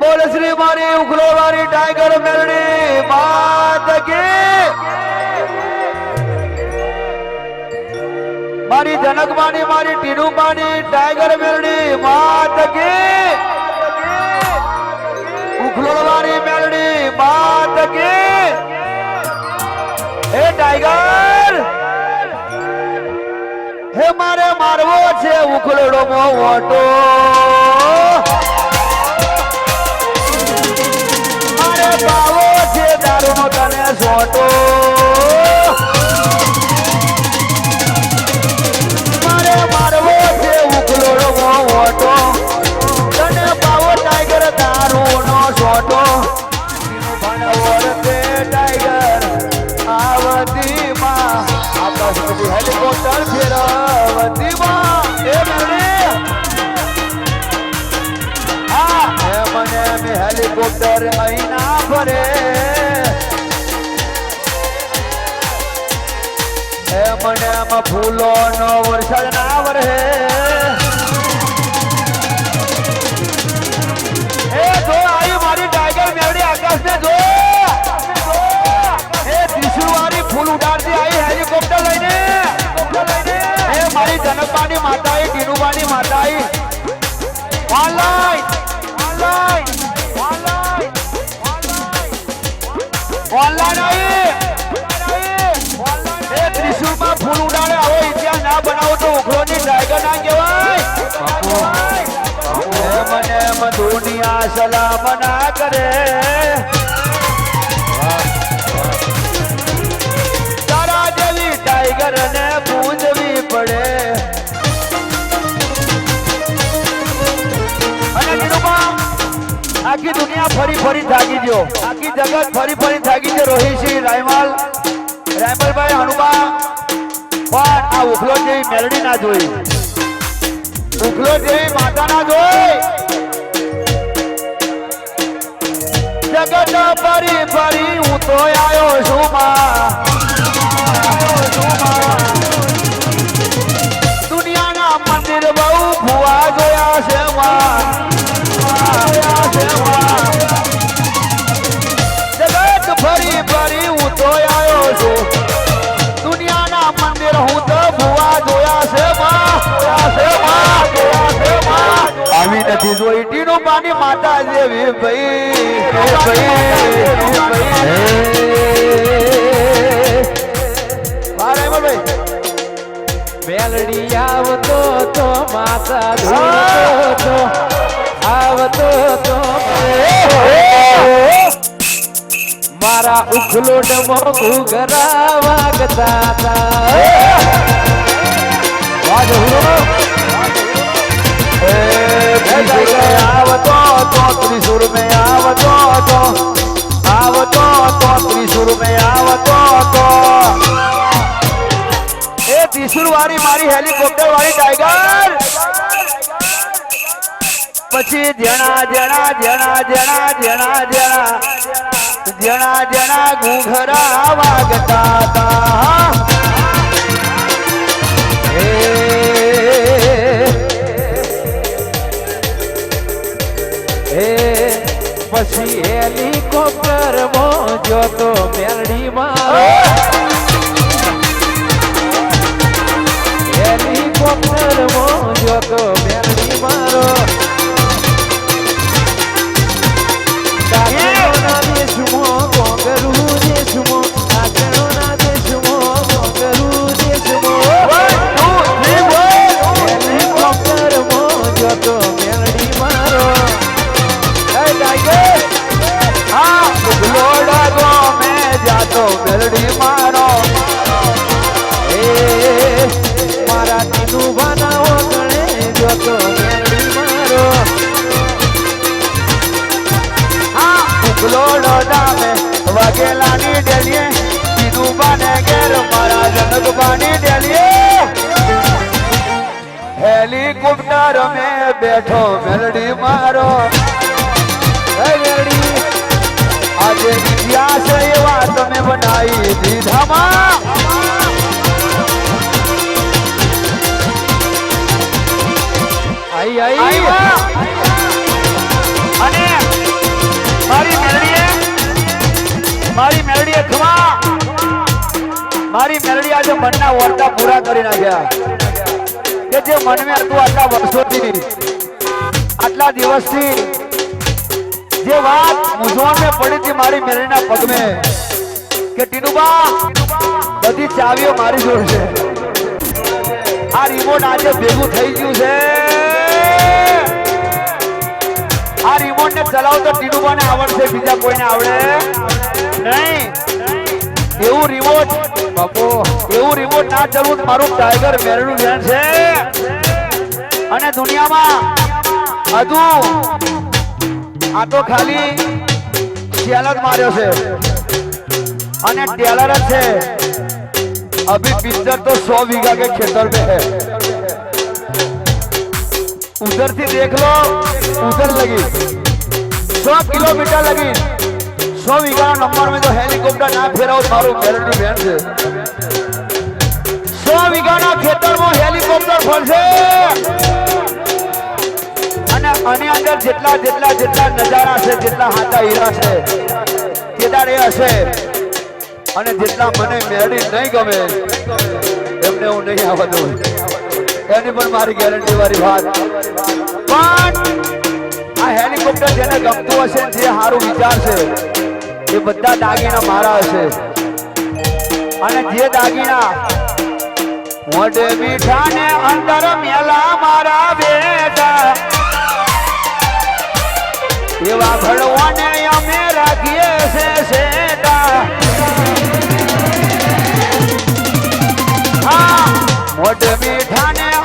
બોલ શ્રી મારી ઉખલો વાળી ટાઈગર મેલડી માત મારી મારી જનકમાની મારી ટીનુમાની ટાઈગર મેલડી માત કી ઉખલો વાળી મેલડી માત હે ટાઈગર, હે મારે મારવો છે ઉખલડો મો પાવો છે દારૂનો તને સોટો મારે મારવો છે ઉકલોડો મો ઓટો તને પાવો ટાઈગર દારૂનો સોટો ટાઈગર આવતીમાં. આકાશમાંથી હેલિકોપ્ટર ફેરવતીમાં. એ મને. હેલિકોપ્ટર અહીં વરે એ મને આમાં ફૂલો નો વરસાદ ના વરહે જનકબાની માતા આવી ધીરુબાની માતા આવી ઓનલાઈન ઓનલાઈન ઓનલાઈન આવી. એ ત્રિશુલમાં ફૂલ ઉડાડે. આવો ઇતિહાસ ના બનાવો તો ઉખરોની ટાઈગર ના કહેવાય. મને એમ દુનિયા સલામ ના કરે. તારા જેવી ટાઈગર ને પૂજવી પડે. આખી દુનિયા ફરી ફરી થાકી ગયો. આખી જગત ફરી ફરી થાકી ગયો. રોહિતસિંહ રાયમાલ, રાયમલભાઈ, હનુમા. પણ આ ઉખલો જેવી મેલડી ના જોઈ. ઉખલો જેવી માતા ના જોઈ. જગત ફરી ફરી હું તો આવ્યો છું માં. નથી જોઈટી પાણી માતા જેવી ભાઈ ભાઈ મેલડી આવતો તો માતા ધોતો આવતો તો મારા ઉખલો ડમો ઘુઘરા વાગતા હતા. ત્રિશુર મે આવતો તો ત્રિશુર મે આવતો તો આવતો તો ત્રિશુર મે આવતો તો એ ત્રિશુર વાળી મારી હેલિકોપ્ટર વાળી ટાઈગર પછી જણા જણા જણા જણા જણા જણા જણા જણા ઘૂઘરા વાગતા હતા હે એ પછી હેલિકોપ્ટર મો જોતો મેરડી મારો હેલિકોપ્ટર મો જોતો મેરડી મારો બેઠો મેલડી મારો. મેલડી, આજે ઇતિહાસ એવા તમે બનાવી દીધામાં અને મારી મેલડીએ મારી મેલડીએ ખમા. મારી મેલડી આજે મનના વરતા પૂરા કરી નાખ્યા. કે જે મનમાં હતું આટલા વર્ષોથી. આટલા દિવસથી જે વાત મૂંઝવણમાં પડી હતી મારી મેળીના પગમે કે, ટીનુબા, બધી ચાવીઓ મારી જોડે છે. આ રિમોટ આજે ભેગું થઈ ગયું છે. આ રિમોટ ને ચલાવતો ટીનુબાને આવડશે, બીજા કોઈને આવડે નહીં. એવું રિમોટ બાપુ, એવું રિમોટ ના ચલવું મારું ટાઈગર મેરનું ધ્યાન છે અને દુનિયામાં હજુ આ તો ખાલી સેલ જ માર્યો છે અને ટેલર જ છે अभी पिक्चर तो सौ बीघा के खेतर में है उधर से देख लो उधर लगी सौ किलोमीटर लगी सौ बीघा नंबर में तो हेलीकॉप्टर ना फेरा मारो गारंटी બેન છે સો વીઘાના ખેતરમાં હેલિકોપ્ટર ફરશે અને આની અંદર જેટલા જેટલા જેટલા નજારા છે, જેટલા હાથા હીરા છે કેદાર એ હશે અને જેટલા મને મેળી નહીં ગમે, એમને હું નહીં આવવા દઉં એની પણ મારી ગેરંટી વાળી વાત. પણ આ હેલિકોપ્ટર જેને ગમતું હશે જે સારું વિચારશે એ બધા દાગીના મારા હશે. અને જે દાગીના મોઢે મીઠાને અંદર મેલા મારા બેટા એવા ભળવાને અમે રાખીએ છે શેટા હા, મોઢ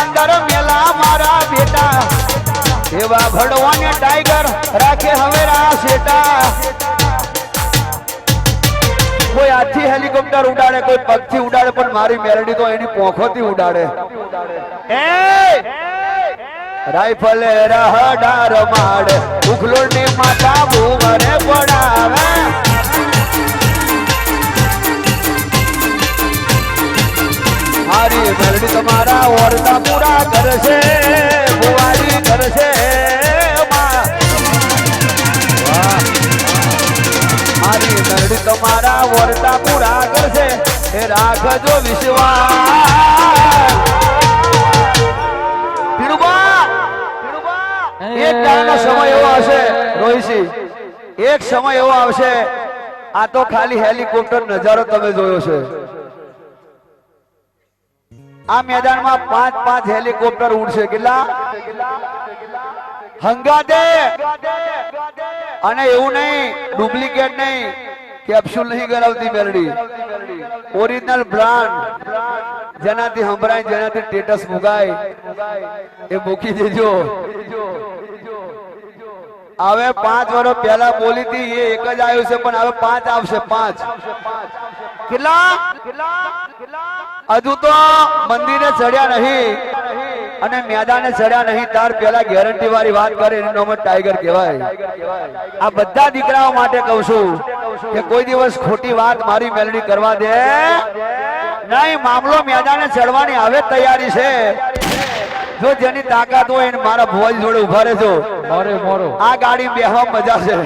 અંદર મેલા મારા બેટા. એવા ભડવાને ટાઈગર રાખે હવે રા કોઈ હાથથી હેલિકોપ્ટર ઉડાડે, કોઈ પગથી ઉડાડે, પણ મારી મેરડી તો એની પોખોથી ઉડાડે. એ રાઇફલ રહડાર માડ ઉખલો ને માતા ભૂમરે પડાવે મારી મેરડી તમારા ઓરતા પૂરા કરશે બુવારી કરશે. મારી મેરડી તમારા ઓરતા પૂરા કરશે રાખજો વિશ્વાસ એક સમય એવો આવશે, આ તો ખાલી હેલિકોપ્ટર નજારો તમે જોયો છે. આ મેદાનમાં પાંચ પાંચ હેલિકોપ્ટર ઉડશે, કેટલા? હંગાતે. અને એવું નહીં, ડુપ્લિકેટ નહીં, કેપ્સ્યુલ નહીં કરાવતી મેલડી. Original brand. જેનાથી સંભળાય, જેનાથી સ્ટેટસ મુકાય એ મૂકી દેજો. હવે પાંચ વર્ષ પહેલા બોલી હતી, એ એક જ આવ્યું છે, પણ હવે પાંચ આવશે, પાંચ. કેટલા? હજુ તો મંદિરે ચડ્યા નહીં. અને મેદાને ચડ્યા નહીં તાર પેલા ગેરંટી વાળી વાત કરે એનો નામ ટાઈગર કહેવાય. આ બધા દીકરાઓ માટે કહું છું કે કોઈ દિવસ ખોટી વાત મારી મેલડી કરવા દે. નહીં મામલો મેદાને ચડવાની હવે તૈયારી છે. જો જેની તાકાત હોય એને મારા ભોજ જોડે ઊભા રહેજો. મોરો આ ગાડી બેહવા મજા છે.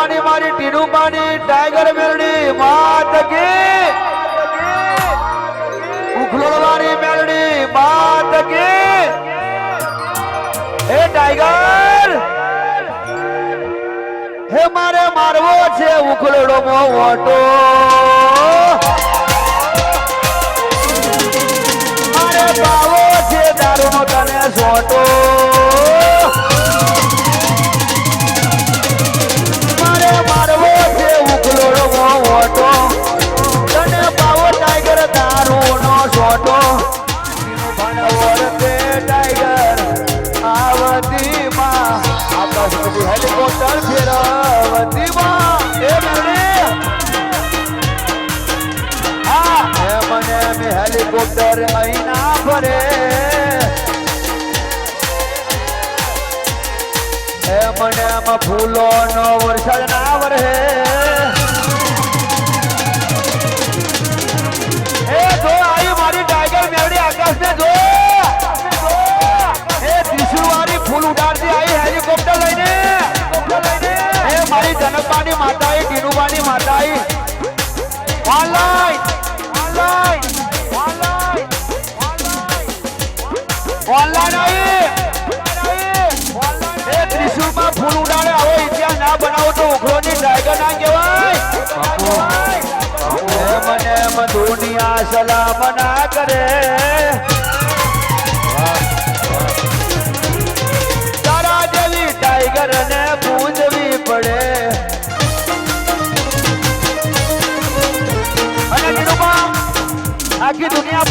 જનકબાની મારી ટીનુબાની ટાઈગર મેલડી, માત કી! ઉખલોડવાની મેલડી, માત કી! હે ટાઈગર! હે મારે મારવો છે ઉખલોડો મો મારે પાવો છે દારૂનો તને સોટો! મારી જનકબાની માતા એ ટીનુબાની માતા ઓનલાઈન ઓનલાઈન ઓનલાઈન ઓનલાઈન આવી એ ત્રિશુળમાં ફૂલ ઉડાડે આવો ઇતિહાસ ના બનાવો તો ઉખલોની ટાઈગર ના કહેવાય. મને એમ દુનિયા સલામ ના કરે.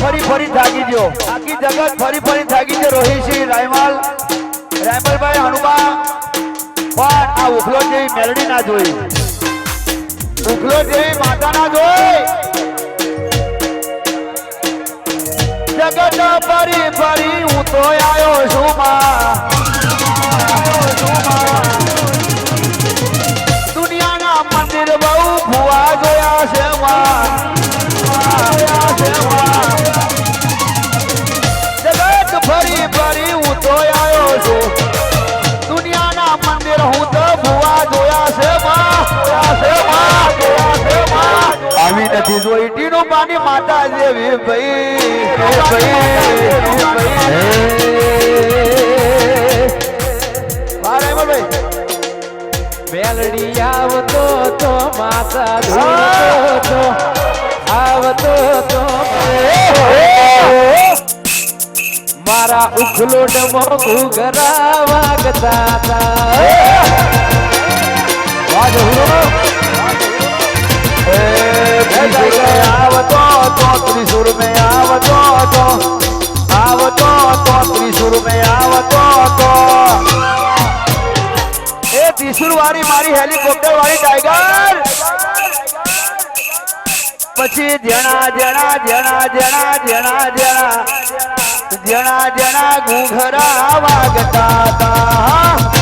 ફરી ફરી થાકી ગયો. આખી જગત ફરી ફરી થાકી ગયો. રોહિતસિંહ રાયમાલ, રાયમલભાઈ, હનુમા. પણ આ ઉખલો જેવી મેલડી ના જોઈ. ઉખલો જેવી માતા ના જોઈ. જગત ફરી ફરી હું તો આવ્યો છું માં. નથી જોઈટી નું પાણી માતા જેવી ભાઈ. ભાઈ. મેલડી આવતો તો માતા ધોતો આવતો તો મારા ઉખલો ડમો ઘુઘરા વાગતા હતા. વાજ હુરો આવતો તો આવતો તો આવતો તો ત્રિશુર મેં આવતો તો એ ત્રિશુર મારી હેલિકોપ્ટર વાળી પછી જણા, જેણા જણા જેણા, જણા જણા, જેણા, જણા ઘૂઘરા વાગતા હતા.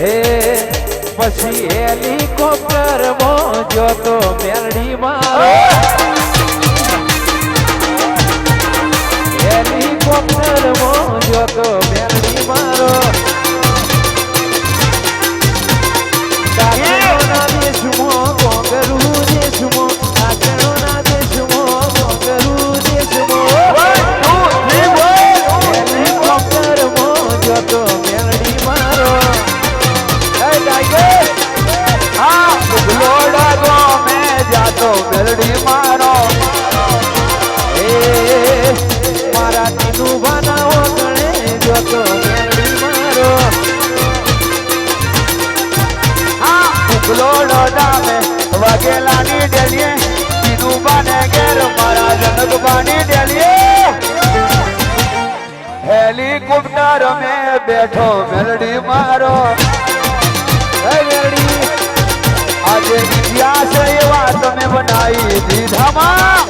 એ પછી હેલિકોપ્ટરમાં જોતો મેલડી મારો. હેલિકોપ્ટરમાં જોતો મેલડી બાને ઘેર મારા જનક ડેલીએ હેલિકોપ્ટર મેં બેઠો મેલડી મારો આજે ઇતિહાસ એવા તમે બનાવી દીધામાં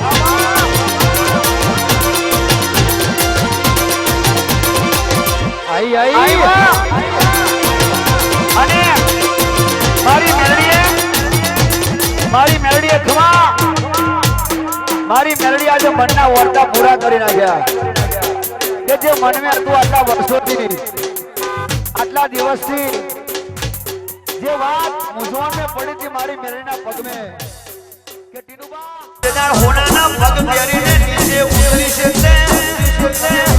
મારી મેલડીએ મારી મેલડીએ ખમા મારી મેલડી આજે મનના વર્તા પૂરા કરી નાખ્યા. કે જે મનમે હતું આટલા વર્ષોથી. આટલા દિવસથી જે વાત મૂંઝવણને પડી હતી મારી મેલડીના પગમે. કે ટીનુબા હોનાના પગ પહેરીને નીચે ઉતરી છે